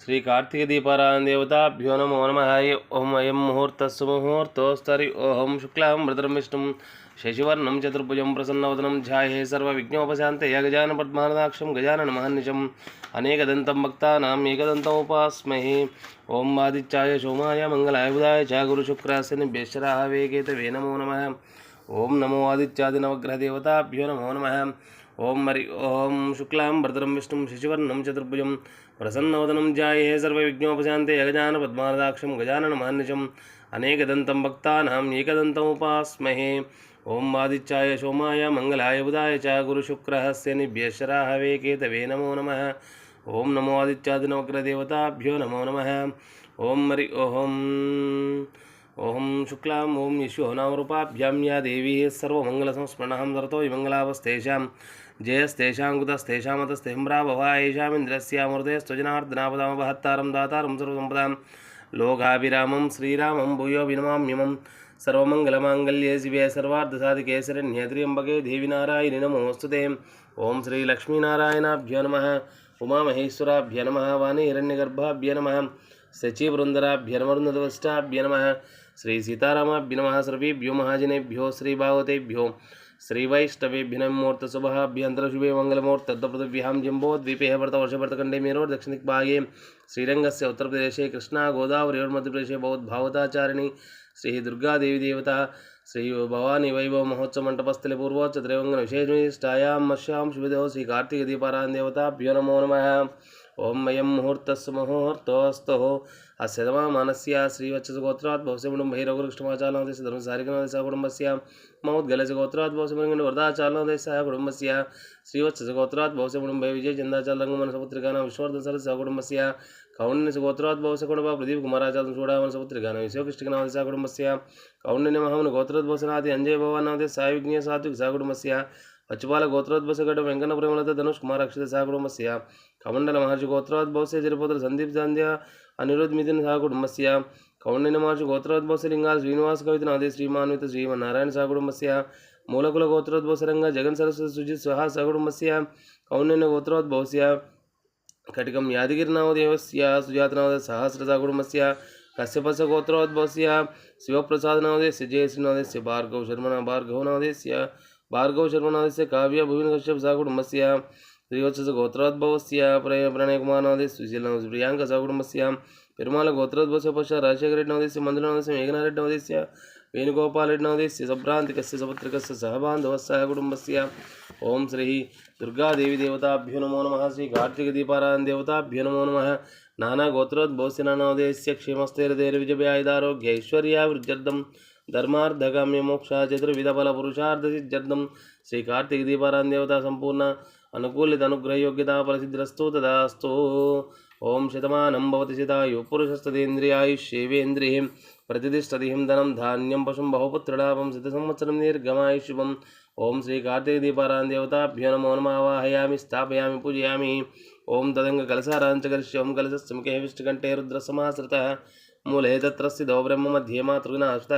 శ్రీ కార్తీక దీపారాయణ దేవతాభ్యో నమో నమ ఓం అయం ముహూర్తస్సు ముహూర్తోస్తరి ఓం శుక్లాం భద్రం విష్ణుం శశివర్ణం చతుర్భుజం ప్రసన్నవదనం ధ్యాయే సర్వవిఘ్నోపశాంతే గజాన పద్మానాక్షం గజానన మహర్నిశం అనేకదంతం భక్తానాం ఏకదంతముపాస్మహే ఓం ఆదిత్యాయ సోమాయ మంగళాయ బుధాయ చ గురుశుక్రాస్య నిభ్యశ్చరాः వేకేతవే నమో నమः ఓం నమో ఆదిత్యాదినవగ్రహదేవతాభ్యో నమో నమः ఓం మరి ఓం శుక్లాం భద్రం విష్ణుం శశివర్ణం చతుర్భుజం प्रसन्नोदनं जाये सर्वविघ्नोपशान्ते गजानपद्मादाक्षं गजाननमान्निजम् अनेकदन्तं भक्तानाम् एकदन्तमुपास्महे ॐ आदित्याय सोमाय, मंगलाय बुधाय च, गुरुशुक्रहस्य निभ्यशराहवे केतवे नमो नमः। ओं नमो आदित्यादिनवक्रदेवताभ्यो नमो नमः। ॐ मरि ओं ॐ शुक्ला ओम यशो नामरूपाभ्यां या देवी, सर्वमङ्गलसंस्मरणं धरतो मङ्गलावस्तेषां దరతో విమంగళావస్తేషాం జయస్తేషాం దాతారం సర్వసంపదాం లోకాభిరామం శ్రీరామం భూయో వినమామ్యమం సర్వమంగళమాంగళ్యే శివే సర్వార్ధసాధికే శరణ్యేత్ర్యంబకే దేవి నారాయణి నమోస్తుతే ఓం శ్రీ లక్ష్మీనారాయణాభ్యో నమ ఉమామహేశ్వరాభ్య నమ వాణీహిరణ్యగర్భాభ్య నమ సచీవృందరాభ్య నమరుందవష్టాభ్య నమ శ్రీ సీతారామాభ్య నమ సర్వేభ్యో మహాజనేభ్యో श्रीवैष्णवेभ्य मुहूर्त शुभभ्यंतर शुभे मंगलमुहूर्त पृथिव्यां जम्बोद्वीपे भरतवर्षभरतखंडे मेरोर् दक्षिणभागे श्रीरंगस्य उत्तरप्रदेशे कृष्णा प्रदेश बौद्धावताचारिणी श्री दुर्गादेवी देवता श्री भवानी वैभव महोत्सव मंडपस्थले पूर्वोच्च त्रिवंगन विशेषनिष्ठायां मश्यां शुभदेव श्री कार्तिकदीपारायण देवताभ्यो नमो नमः। ओं मुहूर्त मुहूर्तस्व मुहूर्तोऽस्तु अस्य मानस्य श्रीवत्सगोत्रात् भवस्यमुडं भैरवकृष्णमाचालनदेश धर्मसारिकनादेशः कुटुम्बस्य मौद्गलस्य गोत्रात् भवस्यमुडं वरदाचालनदेशः कुटुम्बस्य श्रीवत्सस्य गोत्रात् भवस्यमुडं भय विजयचन्दाचालङ्गमनसपुत्रिकानां विश्वर्धसरस्य कुटुम्बस्य कौण्डिन्यस्य गोत्रात् भवस्य कुटुम्बः प्रदीपकुमाराचार्य चूडामनसपुत्रिकानां विश्वकृष्णिकनादेशः कुटुम्बस्य कौण्डिन्यमहमन गोत्रोद्भवसनादि अञ्जय भवानादेश सायुज्ञ सात्विक सह कुटुम्बस्य पचुपाल गोत्रोद्भवसगड वेङ्कन प्रेमलता धनुष कुमार अक्षत सह कुटुम्बस्य कमण्डल महर्षि गोत्रोद्भवस्य जलपुत्र संदीप सान्ध्य अनिरुद्ध मिथुन सह कुटुम्बस्य कौण्डिन्य महर्षि गोत्रोद्भवस्य लिङ्गाल श्रीनिवास कवितनादे श्रीमान्वित श्रीमन्नारायण सह कुटुम्बस्य मूलकुल गोत्रोद्भवसरङ्ग जगन् सरस्वती सुजित स्वहा सह कुटुम्बस्य कौण्डिन्य गोत्रोद्भवस्य कटिकं यादगिरिनामदेवस्य सुजातनामदेव सहस्रसा कुटुम्बस्य कश्यपस्य गोत्रोद्भवस्य शिवप्रसादनामदेवस्य जयश्रीनामदेवस्य സ്ത്രീവത്സസ് ഗോത്രോദ്ഭവസ്യ പ്രയ പ്രണയകുമാരനോദി സുശീലനോദി പ്രിയാങ്ക സകുടുംബസ്യാം పెరుమాల గోత్రోద్భవ పక్ష రాజశేఖర రెడ్డి నవదేశ్య మంజుల నవదేశ్య మేఘనారెడ్డి నవదేశ్య వేణుగోపాల్ రెడ్డి నవదేశ్య సభ్రాంతికస్య సపత్రికస్య సహబాంధవ సహకుటుంబస్య. ఓం శ్రీ దుర్గాదేవి దేవతాభ్యో నమో నమ. శ్రీ కార్తీక దీపారాయణ దేవతాభ్యో నమో నమ. నానా గోత్రోద్భవసిన నవదేశ్య క్షేమస్థైర్దైర్విజయాయుధారోగ్య ఐశ్వర్యాభివృద్ధ్యర్థం ధర్మార్థగమ్య మోక్ష చతుర్విధ ఫల పురుషార్థ సిద్ధ్యర్థం. శ్రీ కార్తీక దీపారాయణ దేవత సంపూర్ణ అనుకూలిత అనుగ్రహయోగ్యత ఫలసిద్ధిరస్తో తదాస్తో ఓం శతమానం భవతి శతాయు పురుషస్తదేంద్రియాయుష్యేవేంద్రియం ప్రతిష్టదిహిం ధనం ధాన్యం పశుం బహుపుత్రలాభం శత సంవత్సరం నిర్గమాయు శుభం ఓం శ్రీ కార్తీక దీపారాం దేవతాభ్యో నమో నమావాహయామి స్థాపయామి పూజయామి. ఓం తదంగ కలసారాంచకర్ష్య ఓం కలసస్మికే విష్ణుకంఠే రుద్రసమాశ్రిత మూలే తత్రస్తి దౌబ్రహ్మ మధ్యే మాతృనాశ్రత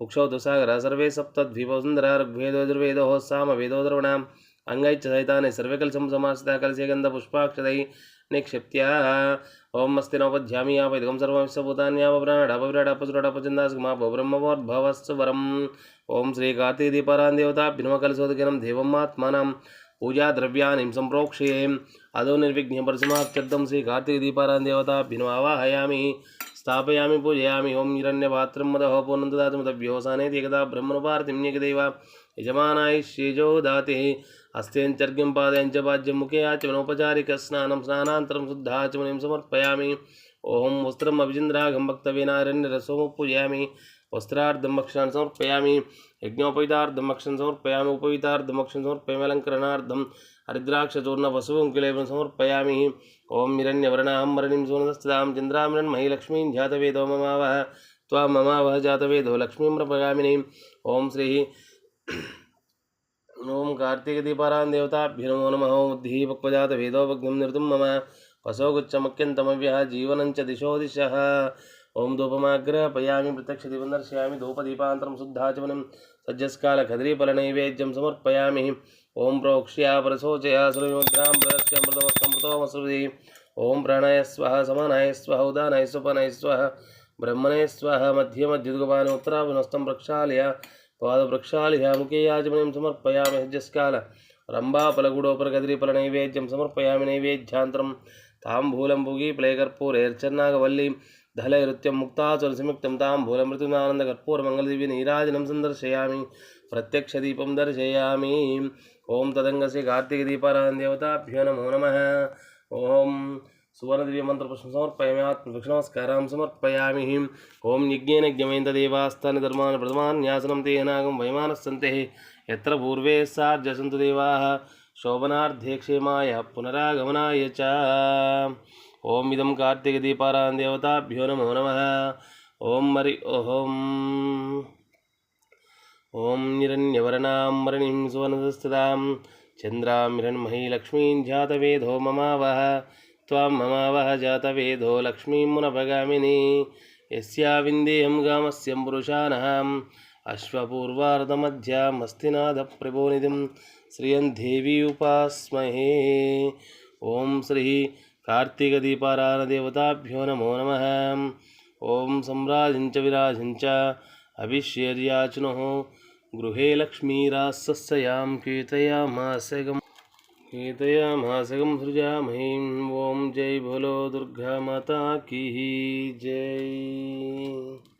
ఉక్షౌ దుసాగర సర్వే సప్తద్వీపసుందర ఋగ్వేదో దుర్వేదో సామ వేదో ద్రవణాం. ಅಂಗೈಚ್ಛ ಸಹಿತಾನೆ ಸರ್ವೇ ಸಂಸಮಾಸಿತ ಕಲಸಿಗಂಧ ಪುಷ್ಪಾಕ್ಷದೈ నిక్షిప్య ఓం మస్తి నోపధ్యామి యాపైదం సర్వంశభూతాన్యాపవ్రాడపవ్రాడపచందాస్మా బ్రహ్మవోద్భవస్సు వరం ఓం శ్రీ కార్తీదీపరాన్ దేవతాభ్యమ కలశోదకనం దేవమాత్మనం పూజా ద్రవ్యాన్ని సంప్రోక్షే. అదో నిర్విఘ్న పరిసమాప్త్యర్థం శ్రీ కార్తీదీపారాన్ దేవతాభ్యమావాహయామి स्थापयामि पूजयामि। ओम हिरण्यपात्रं मदः पूर्णं ददातु मदभ्योऽसानेति एकदा ब्रह्मनुपार्तिं एकदैव यजमानाय श्रीजो दातिः। हस्तेञ्चर्घ्यं पादयञ्च पाद्यं मुखे आचमनोपचारिकस्नानं स्नानान्तरं शुद्धाचमनीं समर्पयामि। ओम वस्त्रम् अभिचन्द्राघं भक्तविनारण्यरसों पूजयामि वस्त्रार्धं भक्षणान् समर्पयामि यज्ञोपवितार्धं भक्षणं समर्पयामि उपवितार्धं भक्षणं समर्पयामि अलङ्करणार्थं हरिद्राक्षचूर्णवसुं किलेवं समर्पयामि ॐ हिरण्यवर्णां मरणिं सुनदस्तदां। चन्द्रामृण्मयि लक्ष्मीं जातवेदो ममावह त्वां ममावह जातवेदो लक्ष्मीं प्रपगामिनीं ॐ श्रीः ॐ कार्तिकदीपारायण देवताभ्यो नमो। नमः बुद्धिः पक्वजातवेदोपज्ञं निर्तुं मम। वसोगुच्छमुख्यंतमव्य जीवन च दिशो दिशः। ॐ धूपमाग्रहपयामि प्रत्यक्षदिवन्दर्शयामि धूपदीपान्तरं शुद्धाचमनं, सज्जस्कालखद्रीफलनैवेद्यं समर्पयामि। ॐ प्रोक्ष्यापरशोचया सुरविमुद्रां प्रदर्श्यमृतमस्तमृतोमसृति ॐ प्रणय स्व समय स्व उदानाय स्वपनय स्व ब्रह्मणे स्वः मध्य मध्युद्गपाने उत्तराभिनस्तं प्रक्षालय, पादप्रक्षालय, मुखे याजमनं समर्पयामि, सज्जस्काल नैवेद्यम समर्पयामि नैवेद्यांतरम ताम भूलंबुगी प्लेयकर्पूर एर्चन्नागवल्ली धल नृत्यम मुक्ताचल संयुक्तम ताम भूलमृत्युनानंद कर्पूर मंगलदीपी नीराजनम संदर्शयामी। प्रत्यक्ष दीपम दर्शयामी। ओम तदंग से दीपाराधन देवताभ्यो नमो नम। ओम सुवर्णदिव्य मंत्र प्रश्न समर्पयामी नमस्कार समर्पयामी। ओम यज्ञेन यज्ञमेन्द्र देवास्तान धर्मा प्रथमान न्यासनम तेनागम यत्र पूर्वे सार्जसन्तु देवाः శోభనార్థేక్షేమాయ పునరాగమనాయ చ. ఓం ఇదం కార్తీక దీపారాన్ దేవతాభ్యో నమో నమ. ఓం మరి ఓం ఓం నిరన్యవర్ణాంబరణిం సువనదస్థితాం చంద్రాం హిరణ్మహీ లక్ష్మీం జాతవేధో మమావహ. త్వాం మమావహ జాతవేధో లక్ష్మీం మునపగామిని. యస్యా విందేయం గామస్యం పురుషాణం अश्वपूर्वार्धमध्यामस्तिनाथप्रभोनिधिं श्रियं देवी उपास्महे ॐ श्री कार्तिकदीपारायणदेवताभ्यो नमो नमः। ॐ सम्राजञ्च विराजञ्च अभिषेर्याचुनः गृहे लक्ष्मीरासस्यां कीर्तयामासगम् कीर्तयामासगं सृजामहीं। ॐ जय भोलो दुर्गा माता की जय।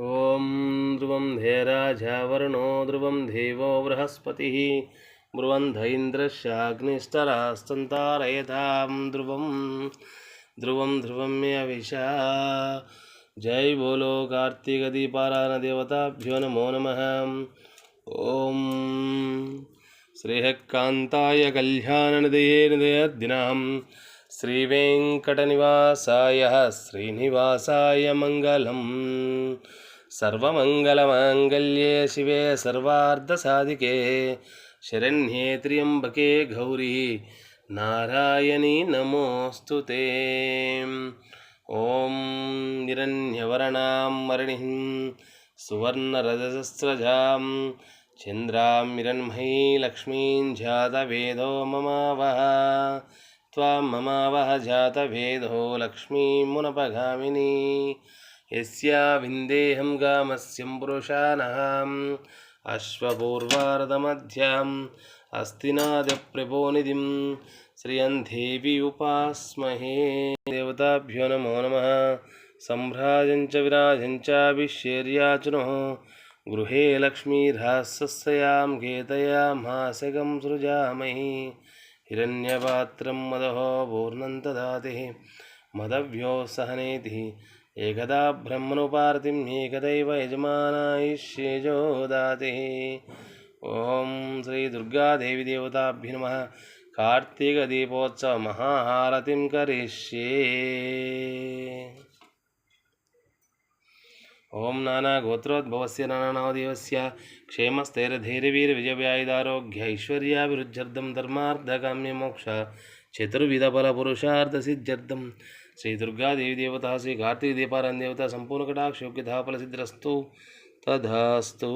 ॐ ध्रुवं धेराजावरणो ध्रुवं देवो बृहस्पतिः ब्रुवन्ध इन्द्रश्चाग्निस्तरास्तन्तारयतां ध्रुवं ध्रुवं ध्रुवं मे अविशा जय बोलो कार्तिकदीपारायणदेवताभ्यो नमो नमः ॐ श्रीहकान्ताय कल्याणनिधये निधयद्दिनां श्रीवेङ्कटनिवासाय श्रीनिवासाय मङ्गलम् सर्वमङ्गलमाङ्गल्ये शिवे सर्वार्धसाधिके शरण्ये त्र्यम्बके गौरी नारायणी नमोऽस्तु ते ॐ निरन्यवर्णां मरणिं सुवर्णरजसस्रजां चन्द्रां हिरण्मयी लक्ष्मीं जातवेदो ममावह त्वां ममावह యస్యా విందేహం గామస్యం పురుషాణం అశ్వపూర్వారదమధ్యాం అస్థినాదప్రభోనిధిం శ్రియంధేవి ఉపాస్మహే దేవతాభ్యో నమో నమ సంభ్రాజంచ విరాజంచాభిషేర్యాచునో గృహే లక్ష్మీరాస్సస్యాం గేతయామాసగం సృజామహి హిరణ్యపాత్రం మదహో పూర్ణం దాతి మదవ్యో సహనేతి ఏకదా బ్రహ్మనుపార్తిం ఏకదైవ యజమానాయిష్యేజో దాతి. ఓం శ్రీ దుర్గాదేవి దేవతాభ్య నమ. కార్తీక దీపోత్సవ మహాహారతిం కరిష్యే. ఓం నానా గోత్రోద్భవస్య నానాదేవస్య క్షేమస్థైరధైర్యవీరవిజయాయుధారోగ్య ఐశ్వర్యాభివృద్ధ్యర్థం ధర్మార్థకామ్యమోక్ష చతుర్విధ ఫలపురుషార్థసిద్ధ్యర్థం శ్రీ దుర్గా దేవి దేవత శ్రీ కార్తీక దీపారాయణ దేవత సంపూర్ణ కటాక్ష యోగ్యత ఫలసిద్ధిరస్తు తధాస్తు